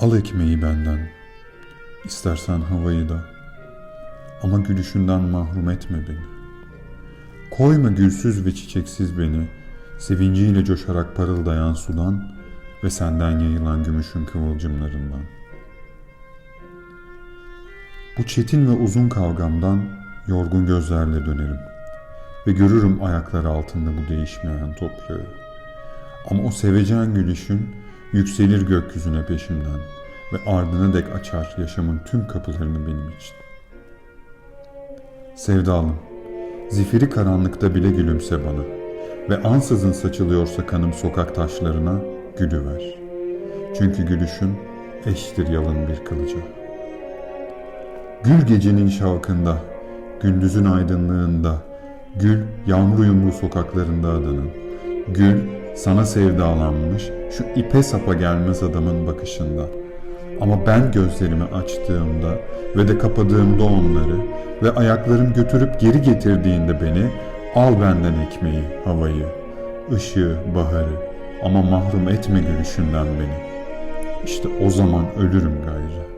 Al ekmeği benden, istersen havayı da. Ama gülüşünden mahrum etme beni. Koyma gülsüz ve çiçeksiz beni, sevinciyle coşarak parıldayan sudan ve senden yayılan gümüşün kıvılcımlarından. Bu çetin ve uzun kavgamdan yorgun gözlerle dönerim ve görürüm ayakları altında bu değişmeyen toprağı. Ama o sevecen gülüşün yükselir gökyüzüne peşimden ve ardına dek açar yaşamın tüm kapılarını benim için. Sevdalım, zifiri karanlıkta bile gülümse bana ve ansızın saçılıyorsa kanım sokak taşlarına gülüver. Çünkü gülüşün eştir yalın bir kılıca. Gül gecenin şavkında, gündüzün aydınlığında, gül yağmur yumru sokaklarında adanın. Gül sana sevdalanmış şu ipe sapa gelmez adamın bakışında. Ama ben gözlerimi açtığımda ve de kapadığımda onları ve ayaklarım götürüp geri getirdiğinde beni al benden ekmeği, havayı, ışığı, baharı ama mahrum etme gülüşünden beni. İşte o zaman ölürüm gayrı.